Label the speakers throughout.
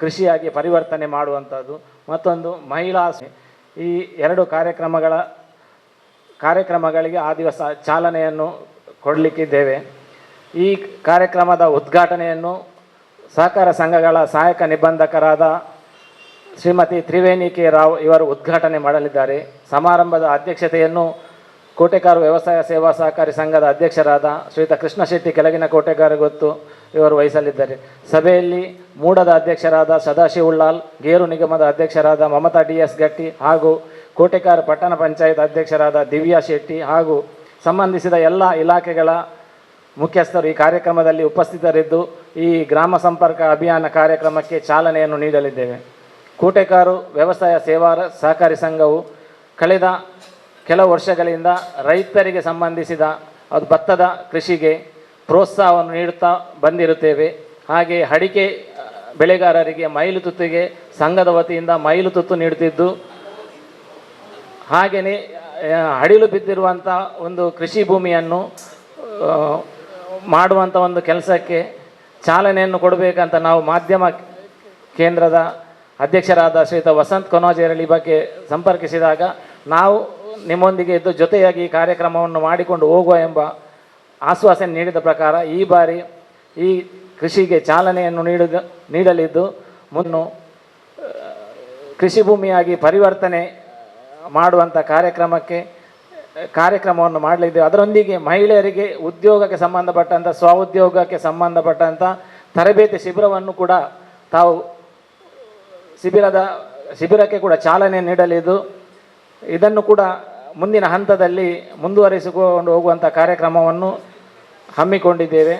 Speaker 1: ಕೃಷಿಯಾಗಿ ಪರಿವರ್ತನೆ ಮಾಡುವಂಥದ್ದು. ಮತ್ತೊಂದು ಮಹಿಳಾ ಈ ಎರಡು ಕಾರ್ಯಕ್ರಮಗಳ, ಕಾರ್ಯಕ್ರಮಗಳಿಗೆ ಆ ದಿವಸ ಚಾಲನೆಯನ್ನು ಕೊಡಲಿಕ್ಕಿದ್ದೇವೆ. ಈ ಕಾರ್ಯಕ್ರಮದ ಉದ್ಘಾಟನೆಯನ್ನು ಸಹಕಾರ ಸಂಘಗಳ ಸಹಾಯಕ ನಿಬಂಧಕರಾದ ಶ್ರೀಮತಿ ತ್ರಿವೇಣಿ ಕೆ ರಾವ್ ಇವರು ಉದ್ಘಾಟನೆ ಮಾಡಲಿದ್ದಾರೆ. ಸಮಾರಂಭದ ಅಧ್ಯಕ್ಷತೆಯನ್ನು ಕೋಟೆಕಾರು ವ್ಯವಸಾಯ ಸೇವಾ ಸಹಕಾರಿ ಸಂಘದ ಅಧ್ಯಕ್ಷರಾದ ಶ್ರೀತ ಕೃಷ್ಣ ಶೆಟ್ಟಿ ಕೆಳಗಿನ ಕೋಟೆಕಾರ ಗೊತ್ತು, ಇವರು ವಹಿಸಲಿದ್ದಾರೆ. ಸಭೆಯಲ್ಲಿ ಮೂಡದ ಅಧ್ಯಕ್ಷರಾದ ಸದಾಶಿವ ಉಳ್ಳಾಲ್, ಗೇರು ನಿಗಮದ ಅಧ್ಯಕ್ಷರಾದ ಮಮತಾ ಡಿ ಎಸ್ ಗಟ್ಟಿ ಹಾಗೂ ಕೋಟೆಕಾರ ಪಟ್ಟಣ ಪಂಚಾಯತ್ ಅಧ್ಯಕ್ಷರಾದ ದಿವ್ಯಾ ಶೆಟ್ಟಿ ಹಾಗೂ ಸಂಬಂಧಿಸಿದ ಎಲ್ಲ ಇಲಾಖೆಗಳ ಮುಖ್ಯಸ್ಥರು ಈ ಕಾರ್ಯಕ್ರಮದಲ್ಲಿ ಉಪಸ್ಥಿತರಿದ್ದು ಈ ಗ್ರಾಮ ಸಂಪರ್ಕ ಅಭಿಯಾನ ಕಾರ್ಯಕ್ರಮಕ್ಕೆ ಚಾಲನೆಯನ್ನು ನೀಡಲಿದ್ದೇವೆ. ಕೋಟೆಕಾರು ವ್ಯವಸಾಯ ಸೇವಾ ಸಹಕಾರಿ ಸಂಘವು ಕಳೆದ ಕೆಲವು ವರ್ಷಗಳಿಂದ ರೈತರಿಗೆ ಸಂಬಂಧಿಸಿದ ಅದು ಭತ್ತದ ಕೃಷಿಗೆ ಪ್ರೋತ್ಸಾಹವನ್ನು ನೀಡುತ್ತಾ ಬಂದಿರುತ್ತೇವೆ. ಹಾಗೆ ಅಡಿಕೆ ಬೆಳೆಗಾರರಿಗೆ ಮೈಲು ತುತ್ತಿಗೆ ಸಂಘದ ವತಿಯಿಂದ ಮೈಲು ತುತ್ತು ನೀಡುತ್ತಿದ್ದು, ಹಾಗೆಯೇ ಅಡಿಲು ಬಿದ್ದಿರುವಂಥ ಒಂದು ಕೃಷಿ ಭೂಮಿಯನ್ನು ಮಾಡುವಂಥ ಒಂದು ಕೆಲಸಕ್ಕೆ ಚಾಲನೆಯನ್ನು ಕೊಡಬೇಕಂತ ನಾವು ಮಾಧ್ಯಮ ಕೇಂದ್ರದ ಅಧ್ಯಕ್ಷರಾದ ಶ್ರೀತ ವಸಂತ್ ಕೊನೋಜೇರಳಿ ಬಗ್ಗೆ ಸಂಪರ್ಕಿಸಿದಾಗ ನಾವು ನಿಮ್ಮೊಂದಿಗೆ ಇದ್ದು ಜೊತೆಯಾಗಿ ಈ ಕಾರ್ಯಕ್ರಮವನ್ನು ಮಾಡಿಕೊಂಡು ಹೋಗುವ ಎಂಬ ಆಶ್ವಾಸನೆ ನೀಡಿದ ಪ್ರಕಾರ ಈ ಬಾರಿ ಈ ಕೃಷಿಗೆ ಚಾಲನೆಯನ್ನು ನೀಡಿದ ನೀಡಲಿದ್ದು ಮುನ್ನು ಕೃಷಿ ಭೂಮಿಯಾಗಿ ಪರಿವರ್ತನೆ ಮಾಡುವಂಥ ಕಾರ್ಯಕ್ರಮಕ್ಕೆ, ಕಾರ್ಯಕ್ರಮವನ್ನು ಮಾಡಲಿದ್ದೇವೆ. ಅದರೊಂದಿಗೆ ಮಹಿಳೆಯರಿಗೆ ಉದ್ಯೋಗಕ್ಕೆ ಸಂಬಂಧಪಟ್ಟಂಥ ಸ್ವಉದ್ಯೋಗಕ್ಕೆ ಸಂಬಂಧಪಟ್ಟಂಥ ತರಬೇತಿ ಶಿಬಿರವನ್ನು ಕೂಡ ತಾವು ಶಿಬಿರದ, ಶಿಬಿರಕ್ಕೆ ಕೂಡ ಚಾಲನೆ ನೀಡಲಿದ್ದು ಇದನ್ನು ಕೂಡ ಮುಂದಿನ ಹಂತದಲ್ಲಿ ಮುಂದುವರಿಸಿಕೊಂಡು ಹೋಗುವಂಥ ಕಾರ್ಯಕ್ರಮವನ್ನು ಹಮ್ಮಿಕೊಂಡಿದ್ದೇವೆ.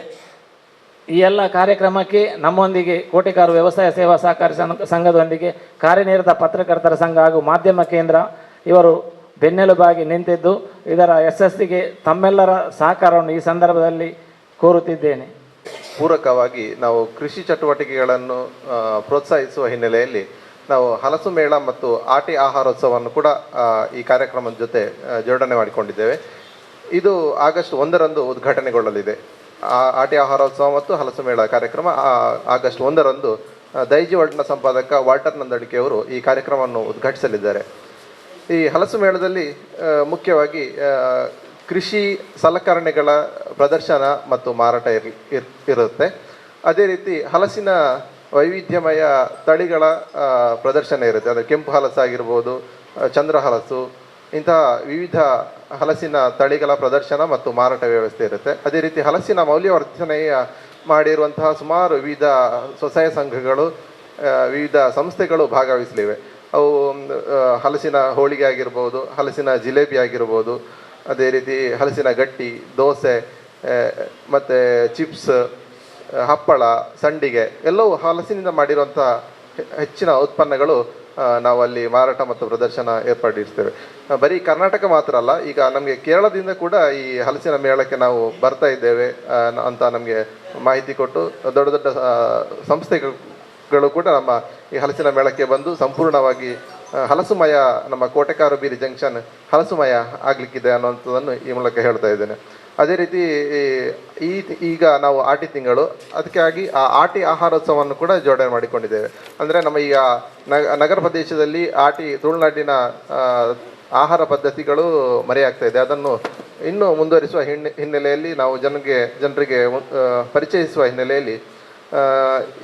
Speaker 1: ಈ ಎಲ್ಲ ಕಾರ್ಯಕ್ರಮಕ್ಕೆ ನಮ್ಮೊಂದಿಗೆ ಕೋಟೆಕಾರು ವ್ಯವಸಾಯ ಸೇವಾ ಸಹಕಾರಿ ಸಂಘದೊಂದಿಗೆ ಕಾರ್ಯನಿರತ ಪತ್ರಕರ್ತರ ಸಂಘ ಹಾಗೂ ಮಾಧ್ಯಮ ಕೇಂದ್ರ ಇವರು ಬೆನ್ನೆಲುಬಾಗಿ ನಿಂತಿದ್ದು, ಇದರ ಯಶಸ್ಸಿಗೆ ತಮ್ಮೆಲ್ಲರ ಸಹಕಾರವನ್ನು ಈ ಸಂದರ್ಭದಲ್ಲಿ ಕೋರುತ್ತಿದ್ದೇನೆ.
Speaker 2: ಪೂರಕವಾಗಿ ನಾವು ಕೃಷಿ ಚಟುವಟಿಕೆಗಳನ್ನು ಪ್ರೋತ್ಸಾಹಿಸುವ ಹಿನ್ನೆಲೆಯಲ್ಲಿ ನಾವು ಹಲಸು ಮೇಳ ಮತ್ತು ಆಟಿ ಆಹಾರೋತ್ಸವವನ್ನು ಕೂಡ ಈ ಕಾರ್ಯಕ್ರಮದ ಜೊತೆ ಜೋಡಣೆ ಮಾಡಿಕೊಂಡಿದ್ದೇವೆ. ಇದು ಆಗಸ್ಟ್ ಒಂದರಂದು ಉದ್ಘಾಟನೆಗೊಳ್ಳಲಿದೆ. ಆ, ಆಟಿ ಆಹಾರೋತ್ಸವ ಮತ್ತು ಹಲಸು ಮೇಳ ಕಾರ್ಯಕ್ರಮ ಆಗಸ್ಟ್ ಒಂದರಂದು ದೈಜಿ ವರ್ಡ್ನ ಸಂಪಾದಕ ವಾಲ್ಟರ್ ನಂದಡಿಕೆ ಅವರು ಈ ಕಾರ್ಯಕ್ರಮವನ್ನು ಉದ್ಘಾಟಿಸಲಿದ್ದಾರೆ. ಈ ಹಲಸು ಮೇಳದಲ್ಲಿ ಮುಖ್ಯವಾಗಿ ಕೃಷಿ ಸಲಕರಣೆಗಳ ಪ್ರದರ್ಶನ ಮತ್ತು ಮಾರಾಟ ಇರ್- ಇರುತ್ತೆ. ಅದೇ ರೀತಿ ಹಲಸಿನ ವೈವಿಧ್ಯಮಯ ತಳಿಗಳ ಪ್ರದರ್ಶನ ಇರುತ್ತೆ. ಅದು ಕೆಂಪು ಹಲಸು ಆಗಿರ್ಬೋದು ಚಂದ್ರ ಹಲಸು, ಇಂತಹ ವಿವಿಧ ಹಲಸಿನ ತಳಿಗಳ ಪ್ರದರ್ಶನ ಮತ್ತು ಮಾರಾಟ ವ್ಯವಸ್ಥೆ ಇರುತ್ತೆ. ಅದೇ ರೀತಿ ಹಲಸಿನ ಮೌಲ್ಯವರ್ಧನೆಯ ಮಾಡಿರುವಂತಹ ಸುಮಾರು ವಿವಿಧ ಸ್ವಸಹಾಯ ಸಂಘಗಳು ವಿವಿಧ ಸಂಸ್ಥೆಗಳು ಭಾಗವಹಿಸಲಿವೆ. ಅವು ಹಲಸಿನ ಹೋಳಿಗೆ ಆಗಿರ್ಬೋದು, ಹಲಸಿನ ಜಿಲೇಬಿ ಆಗಿರ್ಬೋದು, ಅದೇ ರೀತಿ ಹಲಸಿನ ಗಟ್ಟಿ, ದೋಸೆ ಮತ್ತು ಚಿಪ್ಸ್ ಹಪ್ಪಳ, ಸಂಡಿಗೆ ಎಲ್ಲವೂ ಹಲಸಿನಿಂದ ಮಾಡಿರುವಂಥ ಹೆಚ್ಚಿನ ಉತ್ಪನ್ನಗಳು ನಾವಲ್ಲಿ ಮಾರಾಟ ಮತ್ತು ಪ್ರದರ್ಶನ ಏರ್ಪಡಿಸ್ತೇವೆ ಬರೀ ಕರ್ನಾಟಕ ಮಾತ್ರ ಅಲ್ಲ, ಈಗ ನಮಗೆ ಕೇರಳದಿಂದ ಕೂಡ ಈ ಹಲಸಿನ ಮೇಳಕ್ಕೆ ನಾವು ಬರ್ತಾ ಇದ್ದೇವೆ ಅಂತ ನಮಗೆ ಮಾಹಿತಿ ಕೊಟ್ಟು ದೊಡ್ಡ ದೊಡ್ಡ ಸಂಸ್ಥೆಗಳು ಕೂಡ ನಮ್ಮ ಈ ಹಲಸಿನ ಮೇಳಕ್ಕೆ ಬಂದು ಸಂಪೂರ್ಣವಾಗಿ ಹಲಸುಮಯ, ನಮ್ಮ ಕೋಟೆಕಾರು ಬೀರಿ ಜಂಕ್ಷನ್ ಹಲಸುಮಯ ಆಗಲಿಕ್ಕಿದೆ ಅನ್ನುವಂಥದ್ದನ್ನು ಈ ಮೂಲಕ ಹೇಳ್ತಾ ಇದ್ದೇನೆ. ಅದೇ ರೀತಿ ಈ- ಈಗ ನಾವು ಆಟಿ ತಿಂಗಳು, ಅದಕ್ಕಾಗಿ ಆ ಆಟಿ ಆಹಾರೋತ್ಸವವನ್ನು ಕೂಡ ಜೋಡಣೆ ಮಾಡಿಕೊಂಡಿದ್ದೇವೆ. ಅಂದರೆ ನಮ್ಮ ಈಗ ನಗ- ನಗರ ಪ್ರದೇಶದಲ್ಲಿ ಆಟಿ, ತುಳುನಾಡಿನ ಆಹಾರ ಪದ್ಧತಿಗಳು ಮರೆಯಾಗ್ತಾ ಇದೆ. ಅದನ್ನು ಇನ್ನೂ ಮುಂದುವರಿಸುವ ಹಿನ್ನೆ, ಹಿನ್ನೆಲೆಯಲ್ಲಿ ನಾವು ಜನರಿಗೆ ಜನರಿಗೆ ಪರಿಚಯಿಸುವ ಹಿನ್ನೆಲೆಯಲ್ಲಿ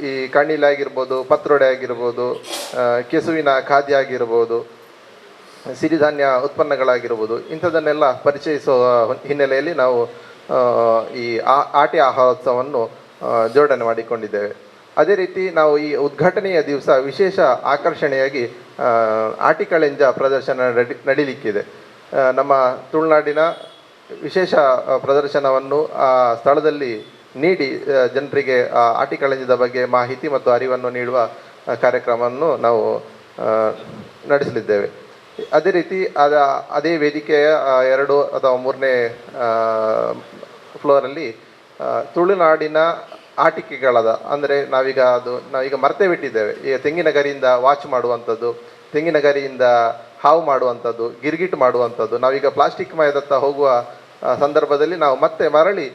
Speaker 2: ಈ ಕಣ್ಣಿಲೆ ಆಗಿರ್ಬೋದು, ಪತ್ರೊಡೆ ಆಗಿರ್ಬೋದು ಕೆಸುವಿನ ಖಾದ್ಯ ಆಗಿರ್ಬೋದು ಸಿರಿಧಾನ್ಯ ಉತ್ಪನ್ನಗಳಾಗಿರ್ಬೋದು, ಇಂಥದ್ದನ್ನೆಲ್ಲ ಪರಿಚಯಿಸುವ ಹಿನ್ನೆಲೆಯಲ್ಲಿ ನಾವು ಈ ಆ- ಆಟಿ ಆಹಾರೋತ್ಸವವನ್ನು ಜೋಡಣೆ ಮಾಡಿಕೊಂಡಿದ್ದೇವೆ. ಅದೇ ರೀತಿ ನಾವು ಈ ಉದ್ಘಾಟನೆಯ ದಿವಸ ವಿಶೇಷ ಆಕರ್ಷಣೆಯಾಗಿ ಆಟಿ ಆಟಿಕಳೆಂಜ ಪ್ರದರ್ಶನ ನಡಿ, ನಡೀಲಿಕ್ಕಿದೆ. ನಮ್ಮ ತುಳುನಾಡಿನ ವಿಶೇಷ ಪ್ರದರ್ಶನವನ್ನು ಆ ಸ್ಥಳದಲ್ಲಿ ನೀಡಿ ಜನರಿಗೆ ಆ ಆಟಿಕಳಂಜದ ಬಗ್ಗೆ ಮಾಹಿತಿ ಮತ್ತು ಅರಿವನ್ನು ನೀಡುವ ಕಾರ್ಯಕ್ರಮವನ್ನು ನಾವು ನಡೆಸಲಿದ್ದೇವೆ. ಅದೇ ರೀತಿ ಅದ, ಅದೇ ವೇದಿಕೆಯ ಎರಡು ಅಥವಾ ಮೂರನೇ ಫ್ಲೋರಲ್ಲಿ ತುಳುನಾಡಿನ ಆಟಿಕೆಗಳದ, ಅಂದರೆ ನಾವೀಗ ಅದು, ನಾವೀಗ ಮರ್ತೇ ಬಿಟ್ಟಿದ್ದೇವೆ. ಈಗ ತೆಂಗಿನ ಗರಿಯಿಂದ ವಾಚ್ ಮಾಡುವಂಥದ್ದು ತೆಂಗಿನ ಗರಿಯಿಂದ ಹಾವು ಮಾಡುವಂಥದ್ದು, ಗಿರ್ಗಿಟ್ ಮಾಡುವಂಥದ್ದು, ನಾವೀಗ ಪ್ಲಾಸ್ಟಿಕ್ ಮಯದತ್ತ ಹೋಗುವ ಸಂದರ್ಭದಲ್ಲಿ ನಾವು ಮತ್ತೆ ಮರಳಿ,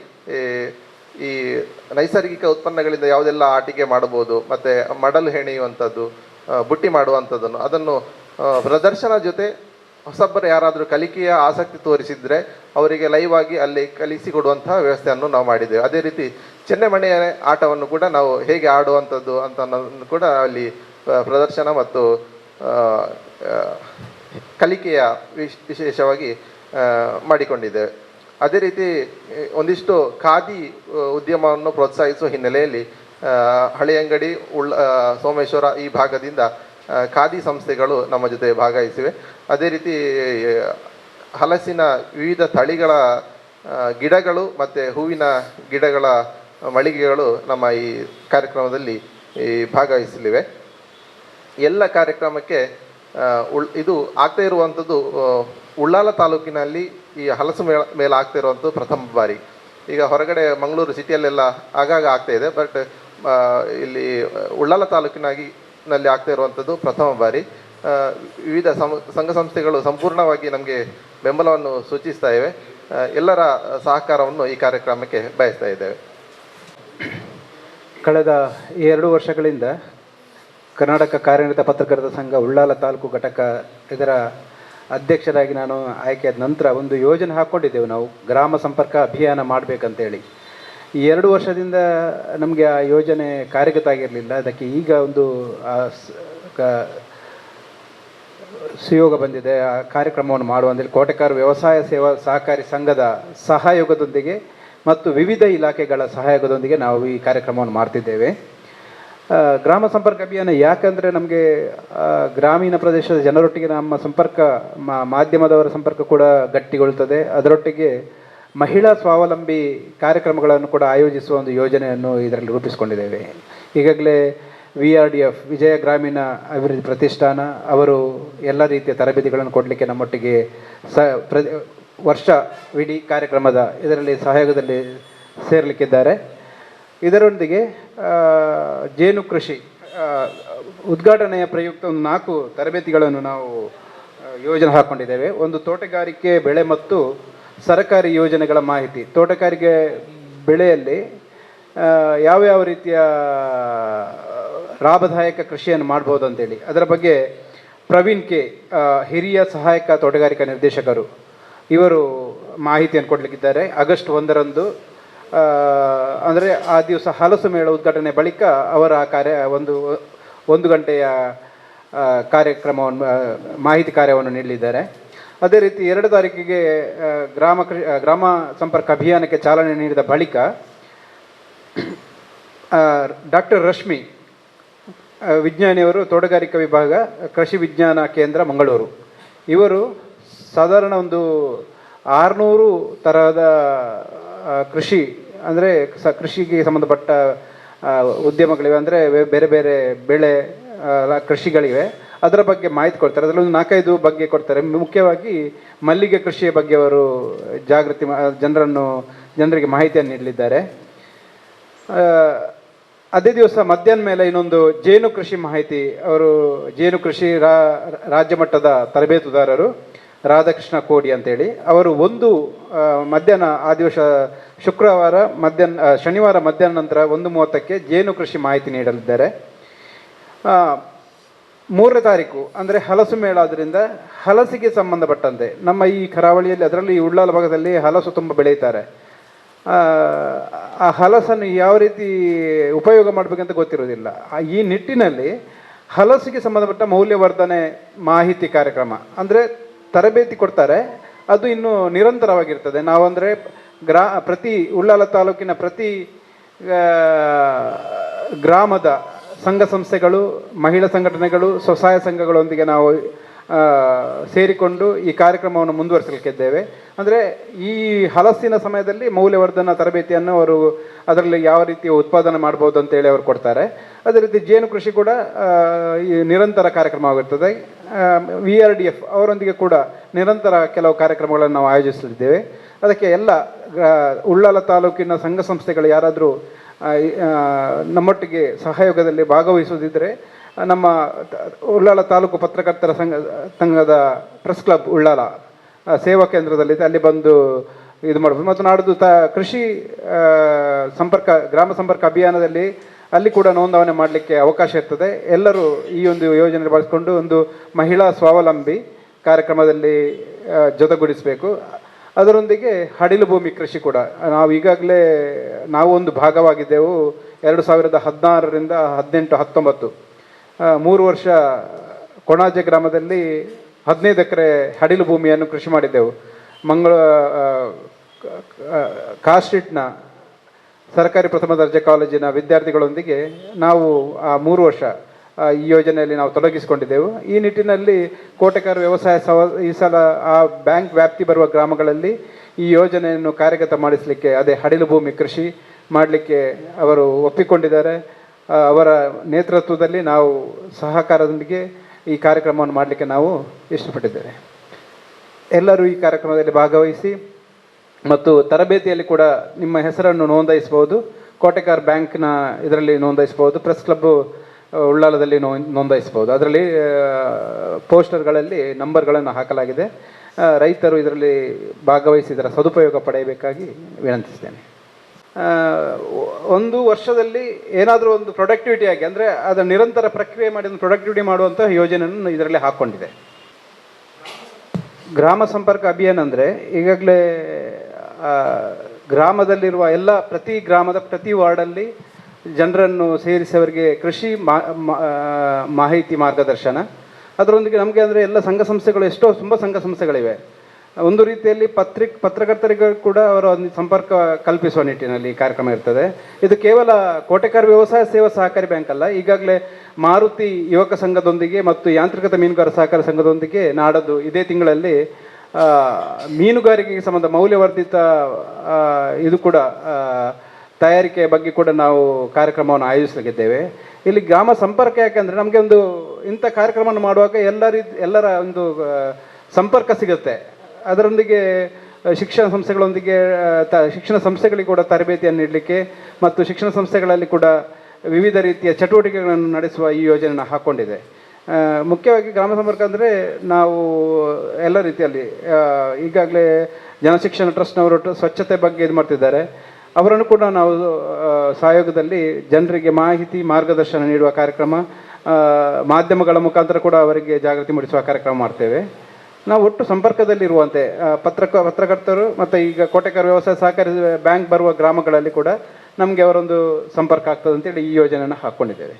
Speaker 2: ಈ ನೈಸರ್ಗಿಕ ಉತ್ಪನ್ನಗಳಿಂದ ಯಾವುದೆಲ್ಲ ಆಟಿಕೆ ಮಾಡಬಹುದು, ಮತ್ತೆ ಮಡಲು ಹೆಣೆಯುವಂಥದ್ದು ಬುಟ್ಟಿ ಮಾಡುವಂಥದ್ದನ್ನು, ಅದನ್ನು ಪ್ರದರ್ಶನ ಜೊತೆ ಹೊಸಬ್ಬರು ಯಾರಾದರೂ ಕಲಿಕೆಯ ಆಸಕ್ತಿ ತೋರಿಸಿದರೆ ಅವರಿಗೆ ಲೈವ್ ಆಗಿ ಅಲ್ಲಿ ಕಲಿಸಿಕೊಡುವಂತಹ ವ್ಯವಸ್ಥೆಯನ್ನು ನಾವು ಮಾಡಿದ್ದೇವೆ. ಅದೇ ರೀತಿ ಚೆನ್ನೆಮಣೆಯ ಆಟವನ್ನು ಕೂಡ ನಾವು ಹೇಗೆ ಆಡುವಂಥದ್ದು ಅಂತ ಅನ್ನೋದನ್ನು ಕೂಡ ಅಲ್ಲಿ ಪ್ರದರ್ಶನ ಮತ್ತು ಕಲಿಕೆಯ ವಿಶ್, ವಿಶೇಷವಾಗಿ ಮಾಡಿಕೊಂಡಿದ್ದೇವೆ. ಅದೇ ರೀತಿ ಒಂದಿಷ್ಟು ಖಾದಿ ಉದ್ಯಮವನ್ನು ಪ್ರೋತ್ಸಾಹಿಸುವ ಹಿನ್ನೆಲೆಯಲ್ಲಿ ಹಳೆಯಂಗಡಿ ಉಳ್ಳ ಸೋಮೇಶ್ವರ ಈ ಭಾಗದಿಂದ ಖಾದಿ ಸಂಸ್ಥೆಗಳು ನಮ್ಮ ಜೊತೆ ಭಾಗವಹಿಸಿವೆ. ಅದೇ ರೀತಿ, ಹಲಸಿನ ವಿವಿಧ ತಳಿಗಳ ಗಿಡಗಳು ಮತ್ತು ಹೂವಿನ ಗಿಡಗಳ ಮಳಿಗೆಗಳು ನಮ್ಮ ಈ ಕಾರ್ಯಕ್ರಮದಲ್ಲಿ ಈ ಭಾಗವಹಿಸಲಿವೆ. ಎಲ್ಲ ಕಾರ್ಯಕ್ರಮಕ್ಕೆ ಉಳ್, ಇದು ಆಗ್ತಾ ಇರುವಂಥದ್ದು ಉಳ್ಳಾಲ ತಾಲೂಕಿನಲ್ಲಿ ಈ ಹಲಸು ಮೇಳ ಮೇಲೆ ಆಗ್ತಾ ಇರುವಂಥದ್ದು ಪ್ರಥಮ ಬಾರಿ. ಈಗ ಹೊರಗಡೆ ಮಂಗಳೂರು ಸಿಟಿಯಲ್ಲೆಲ್ಲ ಆಗಾಗ ಆಗ್ತಾ ಇದೆ, ಬಟ್ ಇಲ್ಲಿ ಉಳ್ಳಾಲ ತಾಲೂಕಿನಾಗಿ ನಲ್ಲಿ ಆಗ್ತಾ ಇರುವಂಥದ್ದು ಪ್ರಥಮ ಬಾರಿ. ವಿವಿಧ ಸಂಘ ಸಂಸ್ಥೆಗಳು ಸಂಪೂರ್ಣವಾಗಿ ನಮಗೆ ಬೆಂಬಲವನ್ನು ಸೂಚಿಸ್ತಾ ಇವೆ. ಎಲ್ಲರ ಸಹಕಾರವನ್ನು ಈ ಕಾರ್ಯಕ್ರಮಕ್ಕೆ ಬಯಸ್ತಾ ಇದ್ದೇವೆ.
Speaker 3: ಕಳೆದ ಎರಡು ವರ್ಷಗಳಿಂದ ಕರ್ನಾಟಕ ಕಾರ್ಯನಿರತ ಪತ್ರಕರ್ತರ ಸಂಘ ಉಳ್ಳಾಲ ತಾಲೂಕು ಘಟಕ ಇದರ ಅಧ್ಯಕ್ಷರಾಗಿ ನಾನು ಆಯ್ಕೆಯಾದ ನಂತರ ಒಂದು ಯೋಜನೆ ಹಾಕ್ಕೊಂಡಿದ್ದೆವು ನಾವು. ಗ್ರಾಮ ಸಂಪರ್ಕ ಅಭಿಯಾನ ಮಾಡಬೇಕಂತೇಳಿ. ಈ ಎರಡು ವರ್ಷದಿಂದ ನಮಗೆ ಆ ಯೋಜನೆ ಕಾರ್ಯಗತ ಆಗಿರಲಿಲ್ಲ ಅದಕ್ಕೆ ಈಗ ಒಂದು ಸುಯೋಗ ಬಂದಿದೆ. ಆ ಕಾರ್ಯಕ್ರಮವನ್ನು ಮಾಡುವಂಥೇಳಿ ಕೋಟೆಕಾರ ವ್ಯವಸಾಯ ಸೇವಾ ಸಹಕಾರಿ ಸಂಘದ ಸಹಯೋಗದೊಂದಿಗೆ ಮತ್ತು ವಿವಿಧ ಇಲಾಖೆಗಳ ಸಹಯೋಗದೊಂದಿಗೆ ನಾವು ಈ ಕಾರ್ಯಕ್ರಮವನ್ನು ಮಾಡ್ತಿದ್ದೇವೆ. ಗ್ರಾಮ ಸಂಪರ್ಕ ಅಭಿಯಾನ ಯಾಕಂದರೆ ನಮಗೆ ಗ್ರಾಮೀಣ ಪ್ರದೇಶದ ಜನರೊಟ್ಟಿಗೆ ನಮ್ಮ ಸಂಪರ್ಕ ಮಾಧ್ಯಮದವರ ಸಂಪರ್ಕ ಕೂಡ ಗಟ್ಟಿಗೊಳ್ಳುತ್ತದೆ ಅದರೊಟ್ಟಿಗೆ ಮಹಿಳಾ ಸ್ವಾವಲಂಬಿ ಕಾರ್ಯಕ್ರಮಗಳನ್ನು ಕೂಡ ಆಯೋಜಿಸುವ ಒಂದು ಯೋಜನೆಯನ್ನು ಇದರಲ್ಲಿ ರೂಪಿಸಿಕೊಂಡಿದ್ದೇವೆ. ಈಗಾಗಲೇ V R D F Vijaya ಗ್ರಾಮೀಣ ಅಭಿವೃದ್ಧಿ ಪ್ರತಿಷ್ಠಾನ, ಅವರು ಎಲ್ಲ ರೀತಿಯ ತರಬೇತಿಗಳನ್ನು ಕೊಡಲಿಕ್ಕೆ ನಮ್ಮೊಟ್ಟಿಗೆ ಸ, ಪ್ರ ವರ್ಷವಿಡೀ ಕಾರ್ಯಕ್ರಮದ ಇದರಲ್ಲಿ ಸಹಯೋಗದಲ್ಲಿ ಸೇರಲಿಕ್ಕಿದ್ದಾರೆ. ಇದರೊಂದಿಗೆ ಜೇನು ಕೃಷಿ ಉದ್ಘಾಟನೆಯ ಪ್ರಯುಕ್ತ ಒಂದು ನಾಲ್ಕು ತರಬೇತಿಗಳನ್ನು ನಾವು ಯೋಜನೆ ಹಾಕ್ಕೊಂಡಿದ್ದೇವೆ ಒಂದು ತೋಟಗಾರಿಕೆ, ಬೆಳೆ ಮತ್ತು ಸರಕಾರಿ ಯೋಜನೆಗಳ ಮಾಹಿತಿ. ತೋಟಗಾರಿಕೆ ಬೆಳೆಯಲ್ಲಿ ಯಾವ ಯಾವ ರೀತಿಯ ಲಾಭದಾಯಕ ಕೃಷಿಯನ್ನು ಮಾಡ್ಬೋದು ಅಂತೇಳಿ. ಅದರ ಬಗ್ಗೆ ಪ್ರವೀಣ್ ಕೆ ಹಿರಿಯ ಸಹಾಯಕ ತೋಟಗಾರಿಕಾ ನಿರ್ದೇಶಕರು, ಇವರು ಮಾಹಿತಿಯನ್ನು ಕೊಡಲಿಕ್ಕಿದ್ದಾರೆ. ಆಗಸ್ಟ್ ಒಂದರಂದು ಅಂದರೆ ಆ ದಿವಸ ಹಲಸು ಮೇಳ ಉದ್ಘಾಟನೆ ಬಳಿಕ ಅವರ ಕಾರ್ಯ, ಒಂದು ಒಂದು ಗಂಟೆಯ ಕಾರ್ಯಕ್ರಮವನ್ನು ಮಾಹಿತಿ ಕಾರ್ಯವನ್ನು ನೀಡಲಿದ್ದಾರೆ. ಅದೇ ರೀತಿ ಎರಡು ತಾರೀಕಿಗೆ ಗ್ರಾಮ ಗ್ರಾಮ ಸಂಪರ್ಕ ಅಭಿಯಾನಕ್ಕೆ ಚಾಲನೆ ನೀಡಿದ ಬಳಿಕ ಡಾಕ್ಟರ್ ರಶ್ಮಿ ವಿಜ್ಞಾನಿಯವರು ತೋಟಗಾರಿಕಾ ವಿಭಾಗ, ಕೃಷಿ ವಿಜ್ಞಾನ ಕೇಂದ್ರ ಮಂಗಳೂರು. ಇವರು ಸಾಧಾರಣ ಒಂದು ಆರುನೂರು ತರಹದ ಕೃಷಿ, ಅಂದರೆ ಸ, ಕೃಷಿಗೆ ಸಂಬಂಧಪಟ್ಟ ಉದ್ಯಮಗಳಿವೆ, ಅಂದರೆ ಬೇರೆ ಬೇರೆ ಬೆಳೆ ಕೃಷಿಗಳಿವೆ. ಅದರ ಬಗ್ಗೆ ಮಾಹಿತಿ ಕೊಡ್ತಾರೆ. ಅದರಲ್ಲಿ ಒಂದು ನಾಲ್ಕೈದು ಬಗ್ಗೆ ಕೊಡ್ತಾರೆ. ಮುಖ್ಯವಾಗಿ ಮಲ್ಲಿಗೆ ಕೃಷಿಯ ಬಗ್ಗೆ ಅವರು ಜಾಗೃತಿ ಜನರನ್ನು, ಜನರಿಗೆ ಮಾಹಿತಿಯನ್ನು ನೀಡಲಿದ್ದಾರೆ. ಅದೇ ದಿವಸ ಮಧ್ಯಾಹ್ನ ಮೇಲೆ ಇನ್ನೊಂದು ಜೇನು ಕೃಷಿ ಮಾಹಿತಿ. ಅವರು ಜೇನು ಕೃಷಿ ರಾಜ್ಯ ಮಟ್ಟದ ತರಬೇತುದಾರರು ರಾಧಾಕೃಷ್ಣ ಕೋಡಿ ಅಂತೇಳಿ. ಅವರು ಒಂದು ಮಧ್ಯಾಹ್ನ, ಆ ದಿವಸ ಶುಕ್ರವಾರ ಮಧ್ಯಾಹ್ನ ಶನಿವಾರ ಮಧ್ಯಾಹ್ನ ನಂತರ ಒಂದು ಮೂವತ್ತಕ್ಕೆ ಜೇನು ಕೃಷಿ ಮಾಹಿತಿ ನೀಡಲಿದ್ದಾರೆ. ಮೂರನೇ ತಾರೀಕು ಅಂದರೆ ಹಲಸು ಮೇಳ ಆದ್ದರಿಂದ ಹಲಸಿಗೆ ಸಂಬಂಧಪಟ್ಟಂತೆ ನಮ್ಮ ಈ ಕರಾವಳಿಯಲ್ಲಿ ಅದರಲ್ಲಿ ಉಳ್ಳಾಲ ಭಾಗದಲ್ಲಿ ಹಲಸು ತುಂಬ ಬೆಳೀತಾರೆ ಆ, ಹಲಸನ್ನು ಯಾವ ರೀತಿ ಉಪಯೋಗ ಮಾಡಬೇಕಂತ ಗೊತ್ತಿರೋದಿಲ್ಲ ಈ ನಿಟ್ಟಿನಲ್ಲಿ ಹಲಸಿಗೆ ಸಂಬಂಧಪಟ್ಟ ಮೌಲ್ಯವರ್ಧನೆ ಮಾಹಿತಿ ಕಾರ್ಯಕ್ರಮ ಅಂದರೆ ತರಬೇತಿ ಕೊಡ್ತಾರೆ. ಅದು ಇನ್ನೂ ನಿರಂತರವಾಗಿರ್ತದೆ. ನಾವಂದರೆ ಗ್ರಾ ಪ್ರತಿ ಉಳ್ಳಾಲ ತಾಲೂಕಿನ ಪ್ರತಿ ಗ್ರಾಮದ ಸಂಘ ಸಂಸ್ಥೆಗಳು, ಮಹಿಳಾ ಸಂಘಟನೆಗಳು, ಸ್ವಸಹಾಯ ಸಂಘಗಳೊಂದಿಗೆ ನಾವು ಸೇರಿಕೊಂಡು ಈ ಕಾರ್ಯಕ್ರಮವನ್ನು ಮುಂದುವರಿಸಲಿಕ್ಕಿದ್ದೇವೆ. ಅಂದರೆ ಈ ಹಲಸಿನ ಸಮಯದಲ್ಲಿ ಮೌಲ್ಯವರ್ಧನ ತರಬೇತಿಯನ್ನು ಅವರು ಅದರಲ್ಲಿ ಯಾವ ರೀತಿ ಉತ್ಪಾದನೆ ಮಾಡ್ಬೋದು ಅಂತೇಳಿ ಅವರು ಕೊಡ್ತಾರೆ. ಅದೇ ರೀತಿ ಜೇನು ಕೃಷಿ ಕೂಡ ಈ ನಿರಂತರ ಕಾರ್ಯಕ್ರಮವಾಗಿರ್ತದೆ ವಿ ಆರ್ ಡಿ ಎಫ್ ಅವರೊಂದಿಗೆ ಕೂಡ ನಿರಂತರ ಕೆಲವು ಕಾರ್ಯಕ್ರಮಗಳನ್ನು ನಾವು ಆಯೋಜಿಸಲಿದ್ದೇವೆ. ಅದಕ್ಕೆ ಎಲ್ಲ ಉಳ್ಳಾಲ ತಾಲೂಕಿನ ಸಂಘ ಸಂಸ್ಥೆಗಳು ಯಾರಾದರೂ ನಮ್ಮೊಟ್ಟಿಗೆ ಸಹಯೋಗದಲ್ಲಿ ಭಾಗವಹಿಸುವುದಿದ್ದರೆ ನಮ್ಮ ಉಳ್ಳಾಲ ತಾಲೂಕು ಪತ್ರಕರ್ತರ ಸಂಘ ಸಂಘದ ಪ್ರೆಸ್ ಕ್ಲಬ್ ಉಳ್ಳಾಲ ಸೇವಾ ಕೇಂದ್ರದಲ್ಲಿದೆ ಅಲ್ಲಿ ಬಂದು ಇದು ಮಾಡ್ಬೋದು. ಮತ್ತು ನಾಡ್ದು ತ, ಕೃಷಿ ಸಂಪರ್ಕ, ಗ್ರಾಮ ಸಂಪರ್ಕ ಅಭಿಯಾನದಲ್ಲಿ ಅಲ್ಲಿ ಕೂಡ ನೋಂದಾವಣೆ ಮಾಡಲಿಕ್ಕೆ ಅವಕಾಶ ಇರ್ತದೆ. ಎಲ್ಲರೂ ಈ ಒಂದು ಯೋಜನೆ ಬಳಸಿಕೊಂಡು ಒಂದು ಮಹಿಳಾ ಸ್ವಾವಲಂಬಿ ಕಾರ್ಯಕ್ರಮದಲ್ಲಿ ಜೊತೆಗೂಡಿಸಬೇಕು. ಅದರೊಂದಿಗೆ ಹಡಿಲು ಭೂಮಿ ಕೃಷಿ ಕೂಡ. ನಾವು ಈಗಾಗಲೇ ನಾವು ಒಂದು ಭಾಗವಾಗಿದ್ದೆವು ಎರಡು ಸಾವಿರದ ಹದಿನಾರರಿಂದ ಹದಿನೆಂಟು, ಹತ್ತೊಂಬತ್ತು. ಮೂರು ವರ್ಷ ಕೊಣಾಜೆ ಗ್ರಾಮದಲ್ಲಿ ಹದಿನೈದು ಎಕರೆ ಹಡಿಲು ಭೂಮಿಯನ್ನು ಕೃಷಿ ಮಾಡಿದ್ದೆವು. ಮಂಗಳ ಕಾಸ್ಟ್ರೀಟ್ನ ಸರ್ಕಾರಿ ಪ್ರಥಮ ದರ್ಜೆ ಕಾಲೇಜಿನ ವಿದ್ಯಾರ್ಥಿಗಳೊಂದಿಗೆ ನಾವು ಆ ಮೂರು ವರ್ಷ ಈ ಯೋಜನೆಯಲ್ಲಿ ನಾವು ತೊಡಗಿಸಿಕೊಂಡಿದ್ದೆವು. ಈ ನಿಟ್ಟಿನಲ್ಲಿ ಕೋಟೆಕಾರ ವ್ಯವಸಾಯ ಸವ, ಈ ಸಲ ಆ ಬ್ಯಾಂಕ್ ವ್ಯಾಪ್ತಿ ಬರುವ ಗ್ರಾಮಗಳಲ್ಲಿ ಈ ಯೋಜನೆಯನ್ನು ಕಾರ್ಯಗತ ಮಾಡಿಸಲಿಕ್ಕೆ, ಅದೇ ಹಡಿಲು ಭೂಮಿ ಕೃಷಿ ಮಾಡಲಿಕ್ಕೆ ಅವರು ಒಪ್ಪಿಕೊಂಡಿದ್ದಾರೆ. ಅವರ ನೇತೃತ್ವದಲ್ಲಿ ನಾವು ಸಹಕಾರದೊಂದಿಗೆ ಈ ಕಾರ್ಯಕ್ರಮವನ್ನು ಮಾಡಲಿಕ್ಕೆ ನಾವು ಇಷ್ಟಪಟ್ಟಿದ್ದೇವೆ. ಎಲ್ಲರೂ ಈ ಕಾರ್ಯಕ್ರಮದಲ್ಲಿ ಭಾಗವಹಿಸಿ ಮತ್ತು ತರಬೇತಿಯಲ್ಲಿ ಕೂಡ ನಿಮ್ಮ ಹೆಸರನ್ನು ನೋಂದಾಯಿಸಬಹುದು. ಕೋಟೆಕಾರ್ ಬ್ಯಾಂಕ್ನ ಇದರಲ್ಲಿ ನೋಂದಾಯಿಸಬಹುದು. ಪ್ರೆಸ್ ಕ್ಲಬ್ ಉಳ್ಳಾಲದಲ್ಲಿ ನೋ ನೋಂದಾಯಿಸಬಹುದು. ಅದರಲ್ಲಿ ಪೋಸ್ಟರ್ಗಳಲ್ಲಿ ನಂಬರ್ಗಳನ್ನು ಹಾಕಲಾಗಿದೆ. ರೈತರು ಇದರಲ್ಲಿ ಭಾಗವಹಿಸಿದರ ಸದುಪಯೋಗ ಪಡೆಯಬೇಕಾಗಿ ವಿನಂತಿಸ್ತೇನೆ. ಒಂದು ವರ್ಷದಲ್ಲಿ ಏನಾದರೂ ಒಂದು ಪ್ರೊಡಕ್ಟಿವಿಟಿ ಆಗಿ, ಅಂದರೆ ಅದನ್ನು ನಿರಂತರ ಪ್ರಕ್ರಿಯೆ ಮಾಡಿ ಒಂದು ಪ್ರೊಡಕ್ಟಿವಿಟಿ ಮಾಡುವಂಥ ಯೋಜನೆಯನ್ನು ಇದರಲ್ಲಿ ಹಾಕ್ಕೊಂಡಿದೆ ಗ್ರಾಮ ಸಂಪರ್ಕ ಅಭಿಯಾನ ಅಂದರೆ ಈಗಾಗಲೇ ಗ್ರಾಮದಲ್ಲಿರುವ ಎಲ್ಲ ಪ್ರತಿ ಗ್ರಾಮದ ಪ್ರತಿ ವಾರ್ಡಲ್ಲಿ ಜನರನ್ನು ಸೇರಿಸಿ ಅವರಿಗೆ ಕೃಷಿ ಮಾಹಿತಿ ಮಾರ್ಗದರ್ಶನ. ಅದರೊಂದಿಗೆ ನಮಗೆ ಅಂದರೆ ಎಲ್ಲ ಸಂಘ ಸಂಸ್ಥೆಗಳು ಎಷ್ಟೋ ತುಂಬ ಸಂಘ ಸಂಸ್ಥೆಗಳಿವೆ. ಒಂದು ರೀತಿಯಲ್ಲಿ ಪತ್ರಿಕ್ ಪತ್ರಕರ್ತರಿಗೂ ಕೂಡ ಅವರ ಒಂದು ಸಂಪರ್ಕ ಕಲ್ಪಿಸುವ ನಿಟ್ಟಿನಲ್ಲಿ ಕಾರ್ಯಕ್ರಮ ಇರ್ತದೆ. ಇದು ಕೇವಲ ಕೋಟೆಕಾರ ವ್ಯವಸಾಯ ಸೇವಾ ಸಹಕಾರಿ ಬ್ಯಾಂಕ್ ಅಲ್ಲ, ಈಗಾಗಲೇ ಮಾರುತಿ ಯುವಕ ಸಂಘದೊಂದಿಗೆ ಮತ್ತು ಯಾಂತ್ರಿಕತೆ ಮೀನುಗಾರ ಸಹಕಾರ ಸಂಘದೊಂದಿಗೆ ನಾಡದ್ದು ಇದೇ ತಿಂಗಳಲ್ಲಿ ಮೀನುಗಾರಿಕೆಗೆ ಸಂಬಂಧ ಮೌಲ್ಯವರ್ಧಿತ ಇದು ಕೂಡ ಆ, ತಯಾರಿಕೆಯ ಬಗ್ಗೆ ಕೂಡ ನಾವು ಕಾರ್ಯಕ್ರಮವನ್ನು ಆಯೋಜಿಸಲಿದ್ದೇವೆ ಇಲ್ಲಿ ಗ್ರಾಮ ಸಂಪರ್ಕ ಯಾಕೆಂದರೆ ನಮಗೆ ಒಂದು ಇಂಥ ಕಾರ್ಯಕ್ರಮವನ್ನು ಮಾಡುವಾಗ ಎಲ್ಲ ಎಲ್ಲರ ಒಂದು ಸಂಪರ್ಕ ಸಿಗುತ್ತೆ. ಅದರೊಂದಿಗೆ ಶಿಕ್ಷಣ ಸಂಸ್ಥೆಗಳೊಂದಿಗೆ ತ ಶಿಕ್ಷಣ ಸಂಸ್ಥೆಗಳಿಗೆ ಕೂಡ ತರಬೇತಿಯನ್ನು ನೀಡಲಿಕ್ಕೆ ಮತ್ತು ಶಿಕ್ಷಣ ಸಂಸ್ಥೆಗಳಲ್ಲಿ ಕೂಡ ವಿವಿಧ ರೀತಿಯ ಚಟುವಟಿಕೆಗಳನ್ನು ನಡೆಸುವ ಈ ಯೋಜನೆಯನ್ನು ಹಾಕ್ಕೊಂಡಿದೆ ಮುಖ್ಯವಾಗಿ ಗ್ರಾಮ ಸಂಪರ್ಕ ಅಂದರೆ ನಾವು ಎಲ್ಲ ರೀತಿಯಲ್ಲಿ ಈಗಾಗಲೇ ಜನಶಿಕ್ಷಣ ಟ್ರಸ್ಟ್ನವರು ಸ್ವಚ್ಛತೆ ಬಗ್ಗೆ ಇದು ಮಾಡ್ತಿದ್ದಾರೆ. ಅವರನ್ನು ಕೂಡ ನಾವು ಸಹಯೋಗದಲ್ಲಿ ಜನರಿಗೆ ಮಾಹಿತಿ, ಮಾರ್ಗದರ್ಶನ ನೀಡುವ ಕಾರ್ಯಕ್ರಮ ಮಾಧ್ಯಮಗಳ ಮುಖಾಂತರ ಕೂಡ ಅವರಿಗೆ ಜಾಗೃತಿ ಮೂಡಿಸುವ ಕಾರ್ಯಕ್ರಮ ಮಾಡ್ತೇವೆ. ನಾವು ಒಟ್ಟು ಸಂಪರ್ಕದಲ್ಲಿರುವಂತೆ ಪತ್ರಕ, ಪತ್ರಕರ್ತರು ಮತ್ತು ಈಗ ಕೋಟೆಕರ ವ್ಯವಸಾಯ ಸಹಕಾರಿ ಬ್ಯಾಂಕ್ ಬರುವ ಗ್ರಾಮಗಳಲ್ಲಿ ಕೂಡ ನಮಗೆ ಅವರೊಂದು ಸಂಪರ್ಕ ಆಗ್ತದೆ ಅಂತೇಳಿ ಈ ಯೋಜನೆಯನ್ನು ಹಾಕ್ಕೊಂಡಿದ್ದೇವೆ